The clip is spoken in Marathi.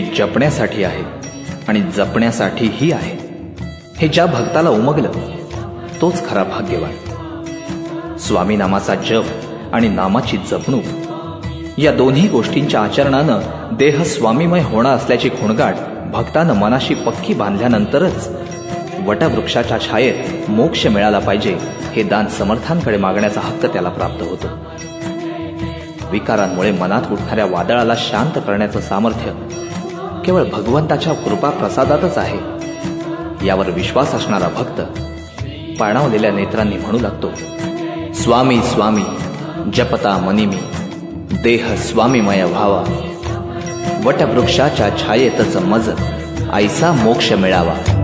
जपण्यासाठी आहे आणि जपण्यासाठीही आहे. हे ज्या भक्ताला उमगलं तोच खरा भाग्यवान. स्वामी नामाचा जप आणि नामाची जपणूक या दोन्ही गोष्टींच्या आचरणानं देह स्वामीमय होणार असल्याची खुणगाट भक्तानं मनाशी पक्की बांधल्यानंतरच वटवृक्षाच्या छायेत मोक्ष मिळाला पाहिजे हे दान समर्थांकडे मागण्याचा हक्क त्याला प्राप्त होतो. विकारांमुळे मनात उठणाऱ्या वादळाला शांत करण्याचं सामर्थ्य केवळ भगवंताच्या कृपा प्रसादातच आहे. यावर विश्वास असणारा भक्त पाणावलेल्या नेत्रांनी म्हणू लागतो स्वामी स्वामी जपता मनिमी देह स्वामीमय व्हावा. वटवृक्षाच्या छायेतच मज ऐसा मोक्ष मिळावा.